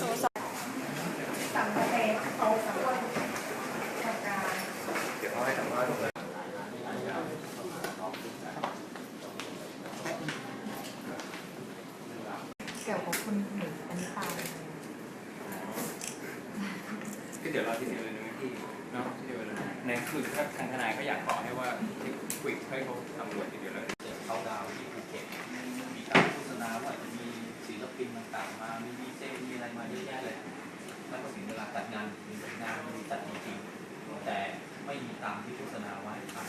สูงสัตเขาสัมปะการเดี๋ยวเขาให้สัมภาษณ์เกี่ยวกับคุณหนึ่งอันนี้ตายก็เดี๋ยวเราที่เดียวเลยนะพี่เนาะที่เดียวเลยในคือถ้าทางทนายก็อยากขอให้ว่าที่คุยให้เขาตำรวจทีเดียวเลยเขาดาวที่ภูเก็ตมีการโฆษณาว่าจะมีศิลปินต่างๆมามี จัดงานมีงานมีจัดจริงๆแต่ไม่มีตามที่โฆษณาไว้ครับ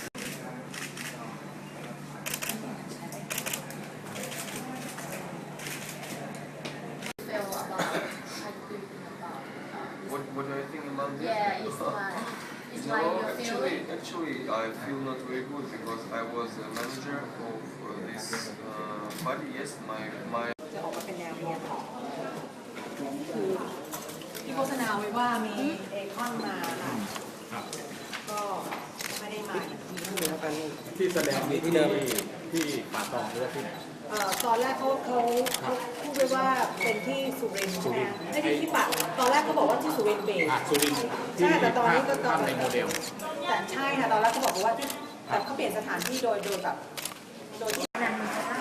feel about how you feel about uh, this? What, what do I think about this? Yeah, it's like it's like no, you feel actually, actually, I feel not very good because I was a manager of uh, this uh, party. Yes, my my ฆษณาไว้ว่ามีเอคอนมาค่ะก็ไม่ได้มาอย่างที่ที่แสดงนี้ที่เดิมที่ป่าตองหรือว่าที่ไหน เอ่อตอนแรกเขาเขาเขาพูดไว้ว่าเป็นที่สุรินทร์ใช่ไหมไม่ใช่ที่ปักตอนแรกเขาบอกว่าที่สุรินทร์เบส อะสุรินทร์ที่ใช่แต่ตอนนี้ก็ตอน ภาพในโมเดล แต่ใช่ค่ะตอนแรกเขาบอกว่าที่แต่เขาเปลี่ยนสถานที่โดยโดยแบบโดยที่นันทหารกาลันนะคะ